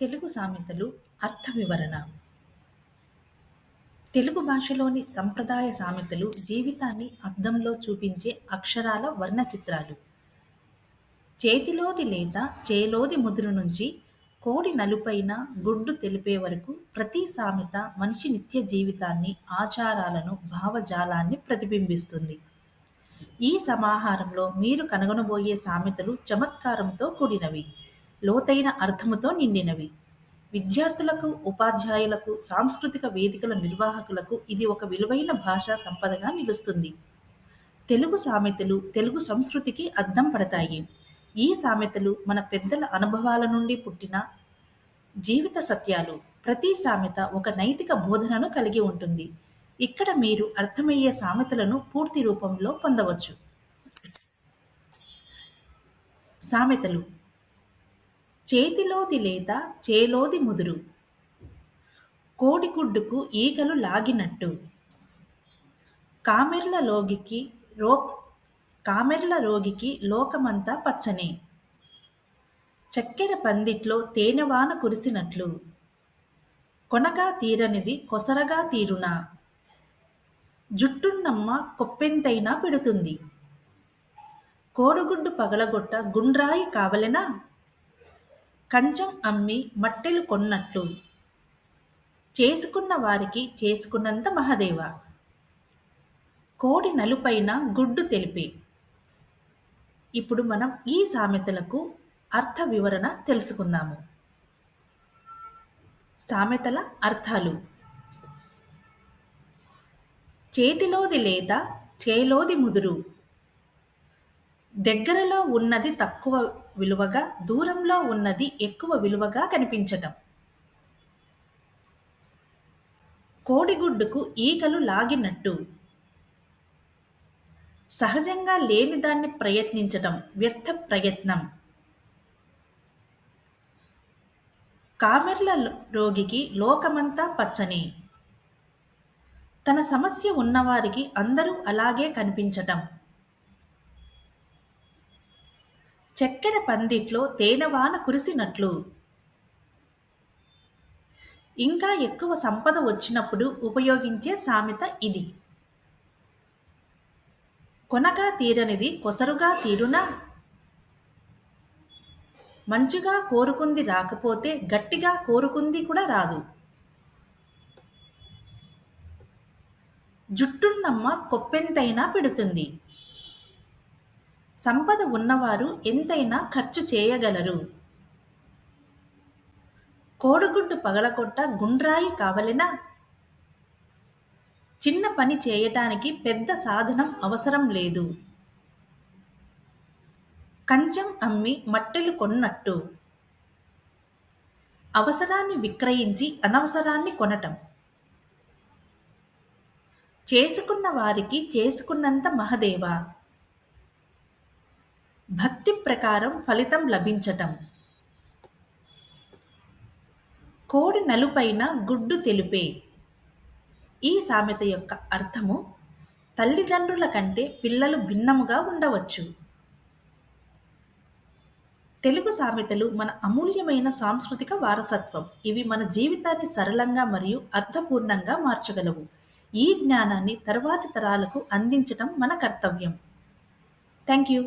తెలుగు సామెతలు అర్థ వివరణ తెలుగు భాషలోని సంప్రదాయ సామెతలు జీవితాన్ని అర్థంలో చూపించే అక్షరాల వర్ణ చిత్రాలు చేతిలోది లేత చేలోది ముదురు నుంచి కోడి నలుపైన గుడ్డు తెలిపే వరకు ప్రతి సామెత మనిషి నిత్య జీవితాన్ని ఆచారాలను భావజాలాన్ని ప్రతిబింబిస్తుంది. ఈ సమాహారంలో మీరు కనుగొనబోయే సామెతలు చమత్కారంతో కూడినవి. లోతైన అర్థముతో నిండినవి. విద్యార్థులకు ఉపాధ్యాయులకు సాంస్కృతిక వేదికల నిర్వాహకులకు ఇది ఒక విలువైన భాషా సంపదగా నిలుస్తుంది. తెలుగు సామెతలు తెలుగు సంస్కృతికి అద్దం పడతాయి. ఈ సామెతలు మన పెద్దల అనుభవాల నుండి పుట్టిన జీవిత సత్యాలు. ప్రతి సామెత ఒక నైతిక బోధనను కలిగి ఉంటుంది. ఇక్కడ మీరు అర్థమయ్యే సామెతలను పూర్తి రూపంలో పొందవచ్చు. సామెతలు చేతిలోది లేత చేలోది ముదురు. కోడిగుడ్డుకు ఈగలు లాగినట్టు. కామెర్ల రోగికి రో కామెర్ల రోగికి లోకమంతా పచ్చనే. చక్కెర పందిట్లో తేనెవాన కురిసినట్లు. కొనగా తీరనిది కొసరగా తీరునా. జుట్టున్నమ్మ కొప్పెంతైనా పెడుతుంది. కోడిగుడ్డు పగలగొట్ట గుండ్రాయి కావలెనా? కంచం అమ్మి మట్టెలు కొన్నట్లు. చేసుకున్న వారికి చేసుకున్నంత మహదేవ. కోడి నలుపైన గుడ్డు తెలిపే. ఇప్పుడు మనం ఈ సామెతలకు అర్థ వివరణ తెలుసుకుందాము. సామెతల అర్థాలు. చేతిలోది లేత చేలోది ముదురు. దగ్గరలో ఉన్నది తక్కువ విలువగా దూరంలో ఉన్నది ఎక్కువ విలువగా కనిపించటం. కోడిగుడ్డుకు ఈకలు లాగినట్టు. సహజంగా లేని దాన్ని ప్రయత్నించటం వ్యర్థ ప్రయత్నం. కామెర్ల రోగికి లోకమంతా పచ్చని. తన సమస్య ఉన్నవారికి అందరూ అలాగే కనిపించటం. చక్కెర పందిట్లో తేనెవాన కురిసినట్లు. ఇంకా ఎక్కువ సంపద వచ్చినప్పుడు ఉపయోగించే సామెత ఇది. కొనగా తీరనిది కొసరుగా తీరునా? మంచిగా కోరుకుంది రాకపోతే గట్టిగా కోరుకుంది కూడా రాదు. జుట్టున్నమ్మ కొప్పెంతైనా పెడుతుంది. సంపద ఉన్నవారు ఎంతైనా ఖర్చు చేయగలరు. కోడిగుడ్డు పగలకొట్ట గుండ్రాయి కావలెనా? చిన్న పని చేయటానికి పెద్ద సాధనం అవసరం లేదు. కంచం అమ్మి మట్టెలు కొన్నట్టు. అవసరాన్ని విక్రయించి అనవసరాన్ని కొనటం. చేసుకున్న వారికి చేసుకున్నంత మహదేవా? భక్తి ప్రకారం ఫలితం లభించటం. కోడి నలుపైన గుడ్డు తెలిపే. ఈ సామెత యొక్క అర్థము తల్లిదండ్రుల కంటే పిల్లలు భిన్నముగా ఉండవచ్చు. తెలుగు సామెతలు మన అమూల్యమైన సాంస్కృతిక వారసత్వం. ఇవి మన జీవితాన్ని సరళంగా మరియు అర్థపూర్ణంగా మార్చగలవు. ఈ జ్ఞానాన్ని తర్వాతి తరాలకు అందించటం మన కర్తవ్యం. Thank you.